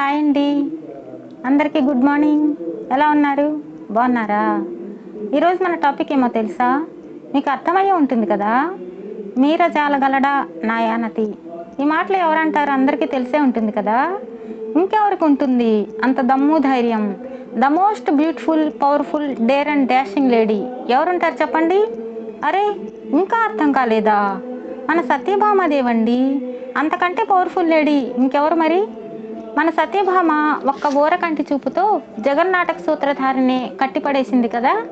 Hi అండి. అందరికీ good morning. ఎలా ఉన్నారు? బాగున్నారా? ఈరోజు మన టాపిక్ ఏమో తెలుసా? మీకు అర్థమయ్యే ఉంటుంది కదా? మీర జాలగలడా నాయానతి. ఈ మాటలు ఎవరంటారు? అందరికీ తెలిసే ఉంటుంది కదా? ఇంకెవరికి ఉంటుంది? అంత దమ్ము ధైర్యం. The most beautiful powerful dare and dashing lady ఎవరుంటారు చెప్పండి? అరే ఇంకా అర్థం కాలేదా? మన సత్యభామాదేవండి. అంతకంటే పవర్ఫుల్ లేడీ ఇంకెవరు మరి? మన సత్యభామ ఒక్క ఊరకంటి చూపుతో జగన్నాటక సూత్రధారిని కట్టిపడేసింది కదా.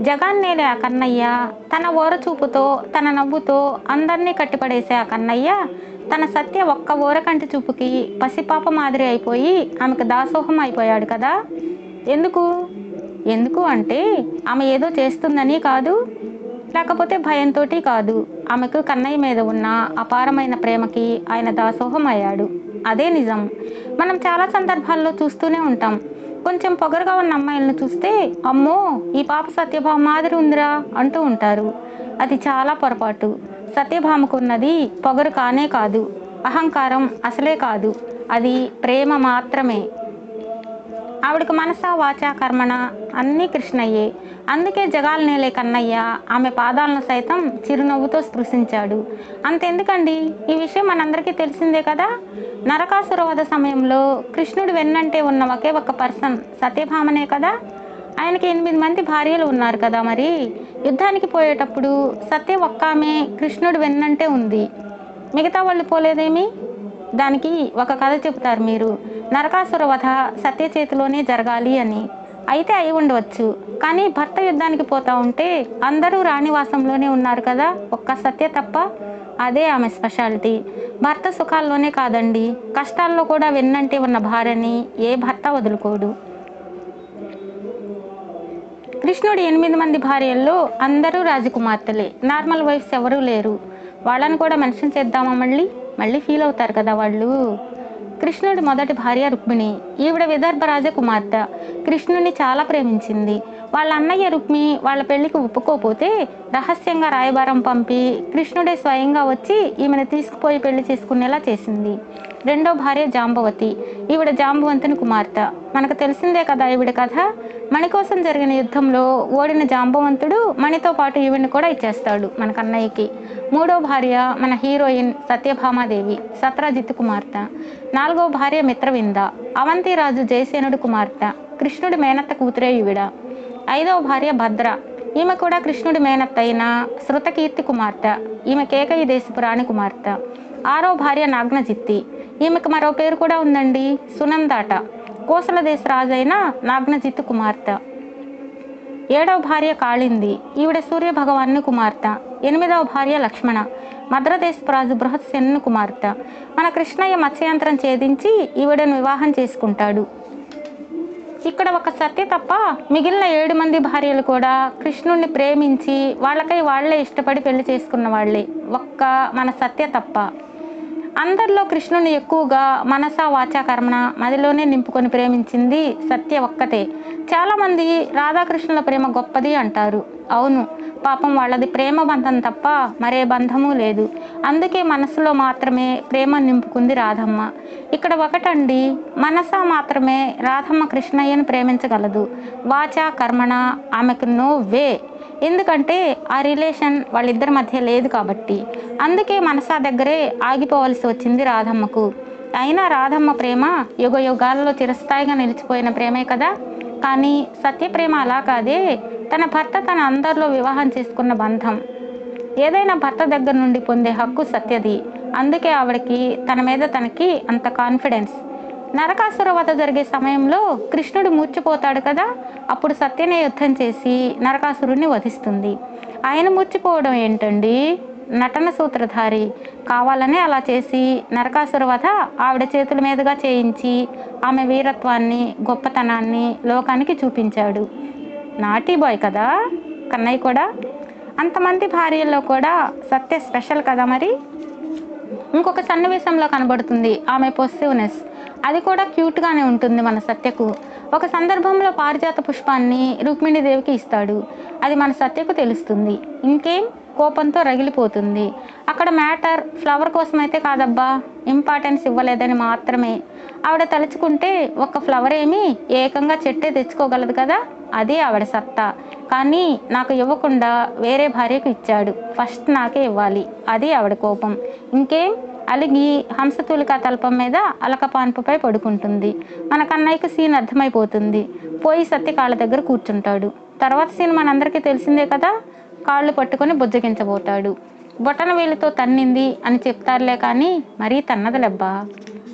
జగాన్నేలే ఆ కన్నయ్య తన ఓర చూపుతో తన నవ్వుతో అందరినీ కట్టిపడేసే ఆ కన్నయ్య తన సత్య ఒక్క ఊరకంటి చూపుకి పసిపాప మాదిరి అయిపోయి ఆమెకు దాసోహం అయిపోయాడు కదా. ఎందుకు? ఎందుకు అంటే ఆమె ఏదో చేస్తుందని కాదు. లేకపోతే భయంతో కాదు. ఆమెకు కన్నయ్య మీద ఉన్న అపారమైన ప్రేమకి ఆయన దాసోహం అయ్యాడు. అదే నిజం. మనం చాలా సందర్భాల్లో చూస్తూనే ఉంటాం. కొంచెం పొగరుగా ఉన్న అమ్మాయిలను చూస్తే అమ్మో ఈ పాప సత్యభామ మాదిరి ఉందిరా అంటూ ఉంటారు. అది చాలా పొరపాటు. సత్యభామకు ఉన్నది పొగరు కానే కాదు. అహంకారం అసలే కాదు. అది ప్రేమ మాత్రమే. ఆవిడకు మనస వాచ కర్మణ అన్నీ కృష్ణయ్యే. అందుకే జగాల నేలే కన్నయ్య. ఆమె పాదాలను సైతం చిరునవ్వుతో స్పృశించాడు. అంతెందుకండి? ఈ విషయం మనందరికీ తెలిసిందే కదా? నరకాసురవధ సమయంలో కృష్ణుడు వెన్నంటే ఉన్న ఒకే ఒక పర్సన్ సత్యభామనే కదా? ఆయనకి ఎనిమిది మంది భార్యలు ఉన్నారు కదా మరి? యుద్ధానికి పోయేటప్పుడు సత్య ఒక్క ఆమె కృష్ణుడు వెన్నంటే ఉంది. మిగతా వాళ్ళు పోలేదేమి? దానికి ఒక కథ చెబుతారు మీరు. నరకాసుర వధ సత్య చేతిలోనే జరగాలి అని. అయితే అయి ఉండవచ్చు. కానీ భర్త యుద్ధానికి పోతా ఉంటే అందరూ రాణివాసంలోనే ఉన్నారు కదా ఒక్క సత్య తప్ప అదే ఆమె స్పెషాలిటీ. భర్త సుఖాల్లోనే కాదండి. కష్టాల్లో కూడా వెన్నంటే ఉన్న భార్యని ఏ భర్త వదులుకోడు. కృష్ణుడు ఎనిమిది మంది భార్యల్లో అందరూ రాజకుమార్తెలే. నార్మల్ వైఫ్స్ ఎవరూ లేరు. వాళ్ళని కూడా మెన్షన్ చేద్దామా మళ్ళీ? మళ్ళీ ఫీల్ అవుతారు కదా వాళ్ళు. కృష్ణుడి మొదటి భార్య రుక్మిణి. ఈవిడ విదర్భ రాజకుమార్తె. కృష్ణుని చాలా ప్రేమించింది. వాళ్ళ అన్నయ్య రుక్మి వాళ్ళ పెళ్ళికి ఒప్పుకోపోతే రహస్యంగా రాయబారం పంపి కృష్ణుడే స్వయంగా వచ్చి ఈమెను తీసుకుపోయి పెళ్ళి చేసుకునేలా చేసింది. రెండో భార్య జాంబవతి. ఈవిడ జాంబవంతుని కుమార్తె. మనకు తెలిసిందే కదా ఈవిడ కథ? మణి కోసం జరిగిన యుద్ధంలో ఓడిన జాంబవంతుడు మణితో పాటు ఈవిడిని కూడా ఇచ్చేస్తాడు మన కన్నయ్యకి మూడో భార్య మన హీరోయిన్ సత్యభామాదేవి సత్రాజిత్ కుమార్తె. నాలుగో భార్య మిత్రవింద. అవంతిరాజు జయసేనుడు కుమార్తె. కృష్ణుడి మేనత్త కూతురే ఈవిడ. ఐదవ భార్య భద్ర. ఈమె కూడా కృష్ణుడి మేనత్త అయిన శృతకీర్తి కుమార్తె. ఈమె కేకయి దేశపురాణి కుమార్తె. ఆరో భార్య నాగ్నజిత్తి. ఈమెకు మరో పేరు కూడా ఉందండి సునందాట. కోసల దేశ అయిన నాగ్నజిత్తు కుమార్తె. ఏడవ భార్య కాళింది. ఈవిడ సూర్య భగవాన్ని కుమార్తె. ఎనిమిదవ భార్య లక్ష్మణ. మద్రదేశపురాజు బృహత్ కుమార్తె. మన కృష్ణయ్య మత్స్యంత్రం ఛేదించి ఈవిడను వివాహం చేసుకుంటాడు. ఇక్కడ ఒక సత్య తప్ప మిగిలిన ఏడు మంది భార్యలు కూడా కృష్ణుణ్ణి ప్రేమించి వాళ్ళకై వాళ్ళే ఇష్టపడి పెళ్ళి చేసుకున్న వాళ్ళే. ఒక్క మన సత్య తప్ప. అందరిలో కృష్ణుని ఎక్కువగా మనస వాచా కర్మణ మదిలోనే నింపుకొని ప్రేమించింది సత్య ఒక్కతే చాలామంది రాధాకృష్ణుల ప్రేమ గొప్పది అంటారు. అవును పాపం వాళ్ళది ప్రేమ బంధం తప్ప మరే బంధము లేదు. అందుకే మనసులో మాత్రమే ప్రేమ నింపుకుంది రాధమ్మ. ఇక్కడ ఒకటండి మనస మాత్రమే రాధమ్మ కృష్ణయ్యను ప్రేమించగలదు. వాచా కర్మణ ఆమెకు నో వే. ఎందుకంటే ఆ రిలేషన్ వాళ్ళిద్దరి మధ్య లేదు కాబట్టి. అందుకే మనసా దగ్గరే ఆగిపోవలసి వచ్చింది రాధమ్మకు. అయినా రాధమ్మ ప్రేమ యుగ యుగాలలో చిరస్థాయిగా నిలిచిపోయిన ప్రేమే కదా. కానీ సత్యప్రేమ అలా కాదే తన భర్త తన అందరిలో వివాహం చేసుకున్న బంధం. ఏదైనా భర్త దగ్గర నుండి పొందే హక్కు సత్యది. అందుకే ఆవిడకి తన మీద తనకి అంత కాన్ఫిడెన్స్ నరకాసుర వధ జరిగే సమయంలో కృష్ణుడు మూర్చిపోతాడు కదా అప్పుడు సత్యనే యుద్ధం చేసి నరకాసురుణ్ణి వధిస్తుంది. ఆయన మూర్చిపోవడం ఏంటండి? నటన సూత్రధారి. కావాలనే అలా చేసి నరకాసుర వధ ఆవిడ చేతుల మీదుగా చేయించి ఆమె వీరత్వాన్ని గొప్పతనాన్ని లోకానికి చూపించాడు. నాటీ బాయ్ కదా కన్నయ్య కూడా. అంతమంది భార్యల్లో కూడా సత్య స్పెషల్ కదా మరి? ఇంకొక సన్నివేశంలో కనబడుతుంది ఆమె పొసివ్నెస్ అది కూడా క్యూట్గానే ఉంటుంది మన సత్యకు. ఒక సందర్భంలో పారిజాత పుష్పాన్ని రుక్మిణీదేవికి ఇస్తాడు. అది మన సత్యకు తెలుస్తుంది. ఇంకేం? కోపంతో రగిలిపోతుంది. అక్కడ మ్యాటర్ ఫ్లవర్ కోసం అయితే కాదబ్బా ఇంపార్టెన్స్ ఇవ్వలేదని మాత్రమే. ఆవిడ తలుచుకుంటే ఒక ఫ్లవర్ ఏమి ఏకంగా చెట్టే తెచ్చుకోగలదు కదా? అదే ఆవిడ సత్తా. కానీ నాకు ఇవ్వకుండా వేరే భార్యకు ఇచ్చాడు. ఫస్ట్ నాకే ఇవ్వాలి. అది ఆవిడ కోపం. ఇంకేం? అలిగి హంసతూలిక తల్పం మీద అలకపాన్పుపై పడుకుంటుంది. మన కన్నయ్యకు సీన్ అర్థమైపోతుంది. పోయి సత్తి కాళ్ళ దగ్గర కూర్చుంటాడు. తర్వాత సీన్ మనందరికీ తెలిసిందే కదా? కాళ్ళు పట్టుకొని బుజ్జగించబోతాడు. బొటన వేలితో తన్నింది అని చెప్తారులే కానీ మరీ తన్నదలెబ్బా.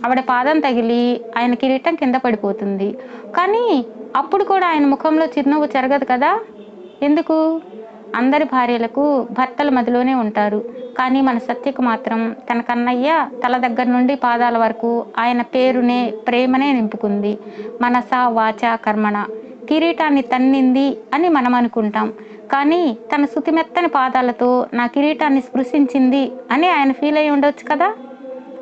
ఆవిడ పాదం తగిలి ఆయన కిరీటం కింద పడిపోతుంది. కానీ అప్పుడు కూడా ఆయన ముఖంలో చిరునవ్వు జరగదు కదా? ఎందుకు? అందరి భార్యలకు భర్తల మదిలోనే ఉంటారు. కానీ మన సత్యకు మాత్రం తన కన్నయ్య తల దగ్గర నుండి పాదాల వరకు ఆయన పేరునే ప్రేమనే నింపుకుంది. మనస వాచ కర్మణ. కిరీటాన్ని తన్నింది అని మనం అనుకుంటాం. కానీ తన శుతిమెత్తని పాదాలతో నా కిరీటాన్ని స్పృశించింది అని ఆయన ఫీల్ అయి ఉండొచ్చు కదా?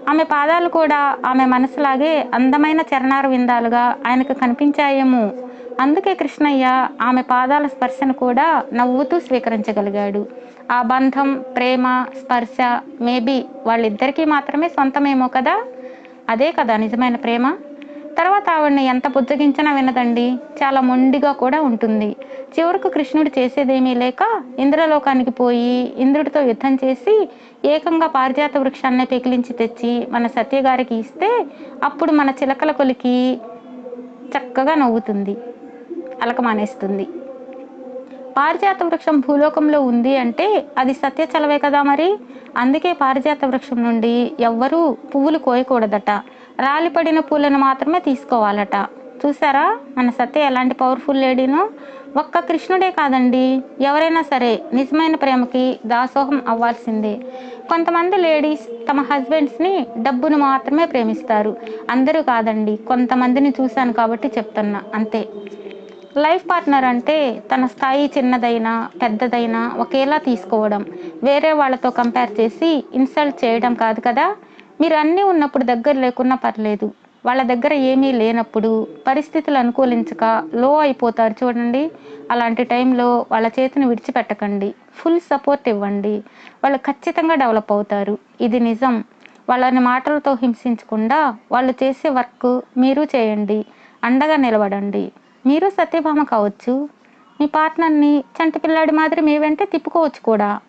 ఆమె పాదాలు కూడా ఆమె మనసులాగే అందమైన చరణార విందాలుగా ఆయనకు కనిపించాయేమో. అందుకే కృష్ణయ్య ఆమె పాదాల స్పర్శను కూడా నవ్వుతూ స్వీకరించగలిగాడు. ఆ బంధం ప్రేమ స్పర్శ మేబీ వాళ్ళిద్దరికీ మాత్రమే సొంతమేమో కదా? అదే కదా నిజమైన ప్రేమ? తర్వాత ఆవిడని ఎంత బుజ్జగించినా వినదండి. చాలా మొండిగా కూడా ఉంటుంది. చివరకు కృష్ణుడు చేసేదేమీ లేక ఇంద్రలోకానికి పోయి ఇంద్రుడితో యుద్ధం చేసి ఏకంగా పారిజాత వృక్షాన్ని పెకిలించి తెచ్చి మన సత్యగారికి ఇస్తే అప్పుడు మన చిలకల కొలికి చక్కగా నవ్వుతుంది. అలకమానేస్తుంది. పారిజాత వృక్షం భూలోకంలో ఉంది అంటే అది సత్య చలవే కదా మరి? అందుకే పారిజాత వృక్షం నుండి ఎవ్వరూ పువ్వులు కోయకూడదట. రాలిపడిన పూలను మాత్రమే తీసుకోవాలట. చూసారా మన సత్య ఎలాంటి పవర్ఫుల్ లేడీనో? ఒక్క కృష్ణుడే కాదండి. ఎవరైనా సరే నిజమైన ప్రేమకి దాసోహం అవ్వాల్సిందే. కొంతమంది లేడీస్ తమ హస్బెండ్స్ని డబ్బును మాత్రమే ప్రేమిస్తారు. అందరూ కాదండి. కొంతమందిని చూశాను కాబట్టి చెప్తున్నా. అంతే. లైఫ్ పార్ట్నర్ అంటే తన స్థాయి చిన్నదైనా పెద్దదైనా ఒకేలా తీసుకోవడం. వేరే వాళ్ళతో కంపేర్ చేసి ఇన్సల్ట్ చేయడం కాదు కదా? మీరు అన్నీ ఉన్నప్పుడు దగ్గర లేకున్నా పర్లేదు. వాళ్ళ దగ్గర ఏమీ లేనప్పుడు పరిస్థితులు అనుకూలించక లో అయిపోతారు చూడండి. అలాంటి టైంలో వాళ్ళ చేతిని విడిచిపెట్టకండి. ఫుల్ సపోర్ట్ ఇవ్వండి. వాళ్ళు ఖచ్చితంగా డెవలప్ అవుతారు. ఇది నిజం. వాళ్ళని మాటలతో హింసించకుండా వాళ్ళు చేసే వర్క్ మీరు చేయండి. అండగా నిలబడండి. మీరు సత్యభామ కావచ్చు. మీ పార్ట్నర్ని చంటి పిల్లాడి మాదిరి మీ వెంటే తిప్పుకోవచ్చు కూడా.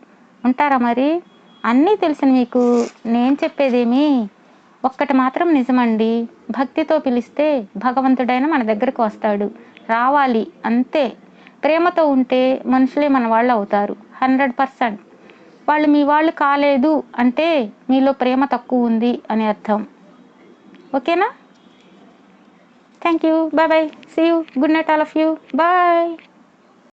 ఉంటారా మరి? అన్నీ తెలిసిన మీకు నేను చెప్పేదేమి? ఒక్కటి మాత్రం నిజమండి. భక్తితో పిలిస్తే భగవంతుడైన మన దగ్గరకు వస్తాడు. రావాలి అంతే. ప్రేమతో ఉంటే మనుషులే మన వాళ్ళు అవుతారు. Hundred percent. వాళ్ళు మీ వాళ్ళు కాలేదు అంటే మీలో ప్రేమ తక్కువ ఉంది అని అర్థం. ఓకేనా? Thank you. Bye bye. See you. Good night, all of you. Bye.